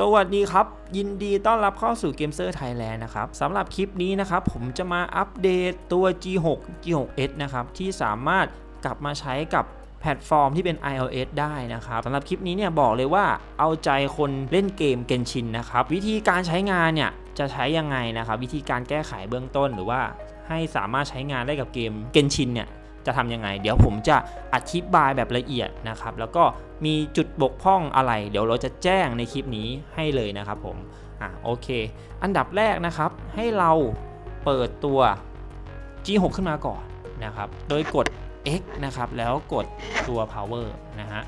สวัสดีครับ ยินดีต้อนรับเข้าสู่ g a m e r Thailand นะครับสำหรับคลิปนี้นะครับ ผมจะมาอัปเดตตัว G6 G6s นะครับ ที่สามารถกลับมาใช้กับแพลตฟอร์มที่เป็น iOS ได้นะครับสำหรับคลิปนี้เนี่ยบอกเลยว่าเอาใจคนเล่นเกมเกนชินนะครับ วิธีการใช้งานเนี่ยจะใช้ยังไงนะครับ วิธีการแก้ไขเบื้องต้นหรือว่าให้สามารถใช้งานได้กับเกมเกนชินเนี่ย จะทำยังไง เดี๋ยวผมจะอธิบายแบบละเอียดนะครับ แล้วก็มีจุดบกพร่องอะไร เดี๋ยวเราจะแจ้งในคลิปนี้ให้เลยนะครับผมอะโอเค อันดับแรกนะครับ ให้เราเปิดตัว G6 ขึ้นมาก่อนนะครับ โดยกด X นะครับ แล้วกดตัว power นะฮะ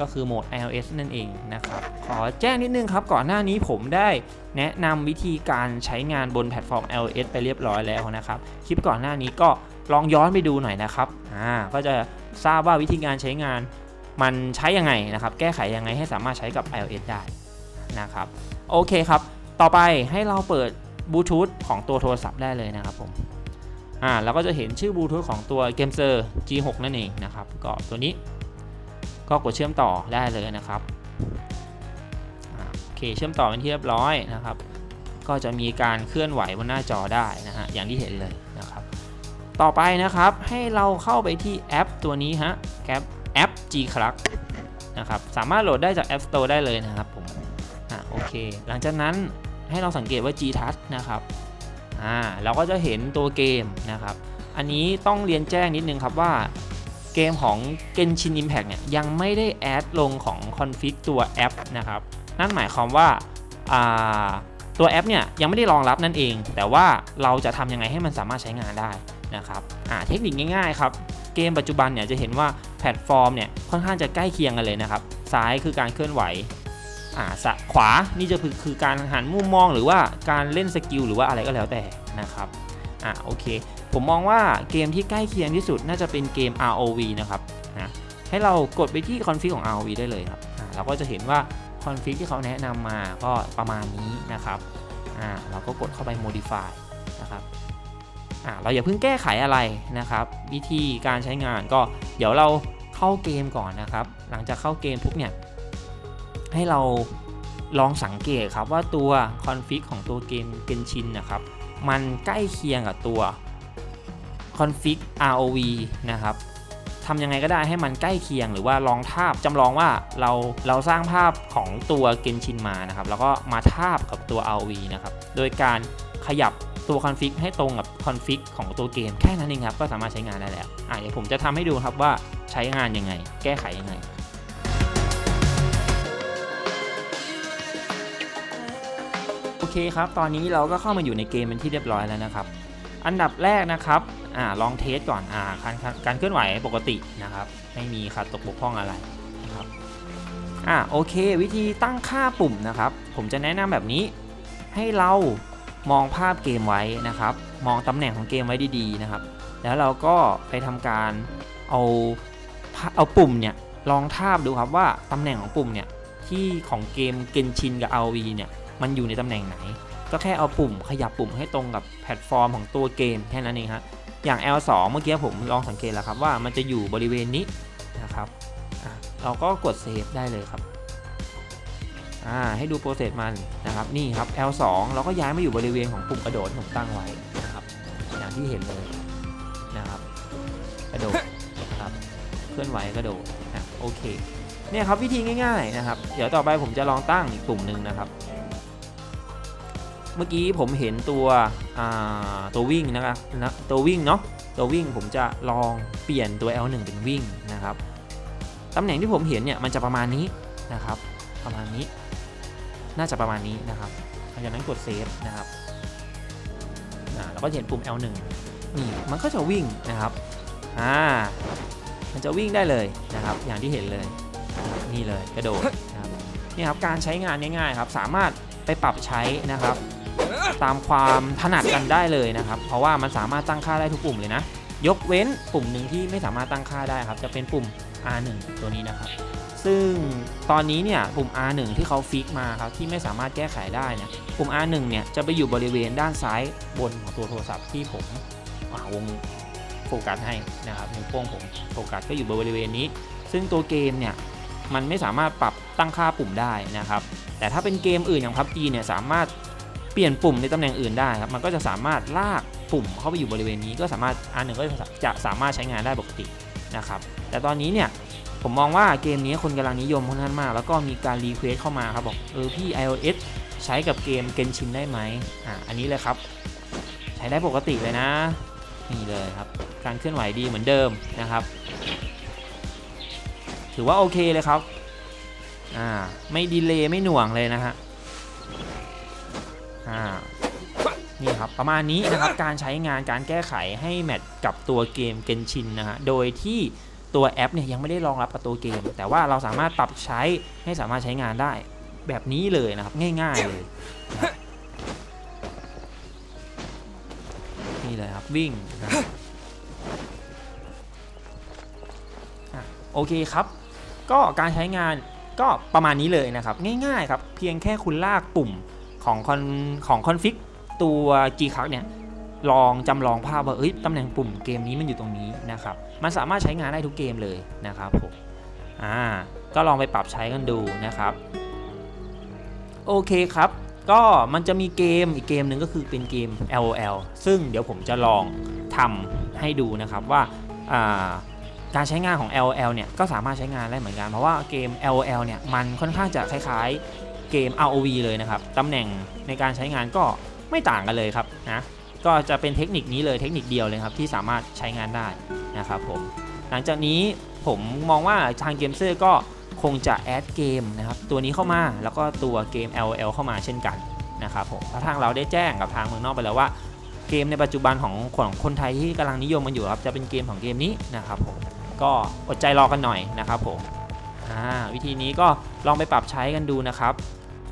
ก็คือโหมด iOS นั่นเองนะครับ ขอแจ้งนิดนึงครับ ก่อนหน้านี้ผมได้แนะนำวิธีการใช้งานบนแพลตฟอร์ม iOS ไปเรียบร้อยแล้วนะครับ คลิปก่อนหน้านี้ก็ ลองย้อนไปดูหน่อยนะครับอ่าก็จะทราบว่าวิธีการใช้งานมันใช้ยังไงนะครับ แก้ไขยังไงให้สามารถใช้กับ iOS ได้นะครับโอเคครับ ต่อไปให้เราเปิดบลูทูธของตัวโทรศัพท์ได้เลยนะครับผมอ่าเราก็จะเห็นชื่อบลูทูธของตัว g a m e r G6 นั่นเองนะครับก็ตัวนี้ก็กดเชื่อมต่อได้เลยนะครับโอเคเชื่อมต่อเป็นที่เรียบร้อยนะครับ ก็จะมีการเคลื่อนไหวบนหน้าจอได้นะฮะอย่างที่เห็นเลยนะครับ ต่อไปนะครับ ให้เราเข้าไปที่แอปตัวนี้ฮะแอปแอป G c l u c นะครับสามารถโหลดได้จาก App Store ได้เลยนะครับผมอ่าโอเค หลังจากนั้นให้เราสังเกตว่า G Touch นะครับอ่าเราก็จะเห็นตัวเกมนะครับ อันนี้ต้องเรียนแจ้งนิดนึงครับว่าเกมของ Genshin Impact เนี่ยยังไม่ได้แอดลงของ config ตัวแอปนะครับ นั่นหมายความว่าอ่าตัวแอปเนี่ยยังไม่ได้รองรับนั่นเอง แต่ว่าเราจะทำยังไงให้มันสามารถใช้งานได้ นะครับอ่าเทคนิคง่ายๆครับเกมปัจจุบันเนี่ยจะเห็นว่าแพลตฟอร์มเนี่ยค่อนข้างจะใกล้เคียงกันเลยนะครับซ้ายคือการเคลื่อนไหวอ่าขวานี่จะคือการหันมุมมองหรือว่าการเล่นสกิลหรือว่าอะไรก็แล้วแต่นะครับอ่าโอเค ผมมองว่าเกมที่ใกล้เคียงที่สุดน่าจะเป็นเกม ROV นะครับนะให้เรากดไปที่คอนฟิกของ ROV ได้เลยครับอ่าเราก็จะเห็นว่าคอนฟิกที่เขาแนะนำมาก็ประมาณนี้นะครับอ่าเราก็กดเข้าไป modify นะครับ เราอย่าเพิ่งแก้ไขอะไรนะครับ วิธีการใช้งานก็เดี๋ยวเราเข้าเกมก่อนนะครับ หลังจากเข้าเกมปุ๊บเนี่ยให้เราลองสังเกตครับว่าตัวคอนฟิกของตัวเกมเกนชินนะครับ มันใกล้เคียงกับตัวคอนฟิก ROV นะครับทำยังไงก็ได้ให้มันใกล้เคียงหรือว่าลองทาบจำลองว่าเราเราสร้างภาพของตัวเกนชินมานะครับ แล้วก็มาทาบกับตัว ROV นะครับ โดยการขยับ ตัวคอนฟิกให้ตรงกับคอนฟิกของตัวเกมแค่นั้นเองครับก็สามารถใช้งานได้แล้วอะเดี๋ยวผมจะทำให้ดูครับว่าใช้งานยังไง แก้ไขยังไงโอเคครับ ตอนนี้เราก็เข้ามาอยู่ในเกมเป็นที่เรียบร้อยแล้วนะครับ อันดับแรกนะครับอ่าลองเทสก่อนอ่าการการเคลื่อนไหวปกตินะครับ ไม่มีขาดตกบกพร่องอะไรนะครับอ่าโอเค วิธีตั้งค่าปุ่มนะครับ ผมจะแนะนำแบบนี้ให้เรา มองภาพเกมไว้นะครับ มองตำแหน่งของเกมไว้ดีๆนะครับ แล้วเราก็ไปทำการเอาเอาปุ่มเนี่ยลองทาบดูครับว่าตำแหน่งของปุ่มเนี่ยที่ของเกมเกนชินกับ RV เนี่ยมันอยู่ในตำแหน่งไหน ก็แค่เอาปุ่มขยับปุ่มให้ตรงกับแพลตฟอร์มของตัวเกมแค่นั้นเองฮะอย่าง L2 เมื่อกี้ผมลองสังเกตแล้วครับว่ามันจะอยู่บริเวณนี้นะครับเราก็กดเซฟได้เลยครับ อ่าให้ดูโปรเซสมันนะครับนี่ครับ L2 เราก็ย้ายมาอยู่บริเวณของปุ่มกระโดดที่ผมตั้งไว้นะครับอย่างที่เห็นเลยนะครับกระโดดนะครับเคลื่อนไหวกระโดดนะโอเคเนี่ยครับวิธีง่ายๆนะครับ เดี๋ยวต่อไปผมจะลองตั้งอีกปุ่มหนึ่งนะครับ เมื่อกี้ผมเห็นตัวตัววิ่งนะครับนะตัววิ่งเนาะตัววิ่งผมจะลองเปลี่ยนตัว L1 เป็นวิ่งนะครับตำแหน่งที่ผมเห็นเนี่ยมันจะประมาณนี้นะครับ ประมาณนี้ น่าจะประมาณนี้นะครับหลังจากนั้นกดเซฟนะครับเราก็จะเห็นปุ่ม L1 นี่มันก็จะวิ่งนะครับอ่ามันจะวิ่งได้เลยนะครับ อย่างที่เห็นเลยนี่เลยกระโดดนะครับนี่ครับการใช้งานง่ายๆครับ สามารถไปปรับใช้นะครับ ตามความถนัดกันได้เลยนะครับ เพราะว่ามันสามารถตั้งค่าได้ทุกปุ่มเลยนะ ยกเว้นปุ่มหนึ่งที่ไม่สามารถตั้งค่าได้ครับ จะเป็นปุ่ม R1 ตัวนี้นะครับ ซึ่งตอนนี้เนี่ยปุ่ม R1 ที่เขาฟิกมาครับที่ไม่สามารถแก้ไขได้เนี่ยปุ่ม R1 เนี่ยจะไปอยู่บริเวณด้านซ้ายบนของตัวโทรศัพท์ที่ผมวงโฟกัสให้นะครับนิ้วโป้งผมโฟกัสก็อยู่บริเวณนี้ ซึ่งตัวเกมเนี่ยมันไม่สามารถปรับตั้งค่าปุ่มได้นะครับ แต่ถ้าเป็นเกมอื่นอย่าง PUBG เนี่ยสามารถเปลี่ยนปุ่มในตำแหน่งอื่นได้ครับ มันก็จะสามารถลากปุ่มเข้าไปอยู่บริเวณนี้ก็สามารถอันหนึ่งก็จะสามารถใช้งานได้ปกตินะครับ แต่ตอนนี้เนี่ย ผมมองว่าเกมนี้คนกำลังนิยมค่อนข้างมาก แล้วก็มีการรีเควสเข้ามาครับบอกเออพี่ iOS ใช้กับเกมเกนชินได้ไหมอะอันนี้เลยครับ ใช้ได้ปกติเลยนะ นี่เลยครับ การเคลื่อนไหวดีเหมือนเดิมนะครับ ถือว่าโอเคเลยครับอ่าไม่ดีเลย์ไม่หน่วงเลยนะฮะอ่านี่ครับประมาณนี้นะครับการใช้งานการแก้ไขให้แมทกับตัวเกมเกนชินนะฮะโดยที่ ตัวแอปเนี่ยยังไม่ได้รองรับกับตัวเกม แต่ว่าเราสามารถปรับใช้ให้สามารถใช้งานได้แบบนี้เลยนะครับง่ายๆเลยนี่เลยครับวิ่งนะโอเคครับ ก็การใช้งานก็ประมาณนี้เลยนะครับ ง่ายๆครับ เพียงแค่คุณลากปุ่มของคอนของคอนฟิกตัว G c a r เนี่ย ลองจำลองภาพว่าเอ้ยตำแหน่งปุ่มเกมนี้มันอยู่ตรงนี้นะครับ มันสามารถใช้งานได้ทุกเกมเลยนะครับผมอ่าก็ลองไปปรับใช้กันดูนะครับ โอเคครับ ก็มันจะมีเกมอีกเกมหนึ่งก็คือเป็นเกม LOL ซึ่งเดี๋ยวผมจะลองทำให้ดูนะครับว่าอ่าการใช้งานของ LOL เนี่ยก็สามารถใช้งานได้เหมือนกัน เพราะว่าเกม LOL เนี่ยมันค่อนข้างจะคล้ายๆเกม ROV เลยนะครับตำแหน่งในการใช้งานก็ไม่ต่างกันเลยครับนะ ก็จะเป็นเทคนิคนี้เลยเทคนิคเดียวเลยครับที่สามารถใช้งานได้นะครับผมหลังจากนี้ผมมองว่าทางเกมเซอร์ก็คงจะแอดเกมนะครับตัวนี้เข้ามาแล้วก็ตัวเกม LOL เข้ามาเช่นกันนะครับผมเพราะทางเราได้แจ้งกับทางเมืองนอกไปแล้วว่าเกมในปัจจุบันของของคนไทยที่กำลังนิยมมันอยู่ครับจะเป็นเกมของเกมนี้นะครับผมก็อดใจรอกันหน่อยนะครับผมวิธีนี้ก็ลองไปปรับใช้กันดูนะครับ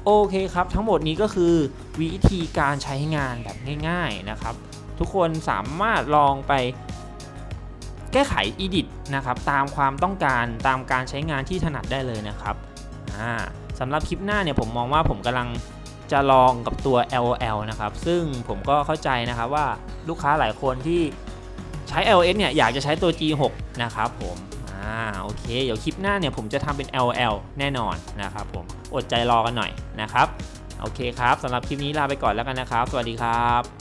โอเคครับ ทั้งหมดนี้ก็คือวิธีการใช้งานแบบง่าย ๆนะครับ ทุกคนสามารถลองไปแก้ไข Edit นะครับ ตามความต้องการตามการใช้งานที่ถนัดได้เลยนะครับสำหรับคลิปหน้าเนี่ยผมมองว่าผมกำลังจะลองกับตัว LOL นะครับ ซึ่งผมก็เข้าใจนะครับว่าลูกค้าหลายคนที่ใช้ LS เนี่ยอยากจะใช้ตัว G6 นะครับผม อ่า โอเค เดี๋ยวคลิปหน้าเนี่ยผมจะทำเป็น LL แน่นอนนะครับผม อดใจรอกันหน่อยนะครับ โอเคครับสำหรับคลิปนี้ลาไปก่อนแล้วกันนะครับ สวัสดีครับ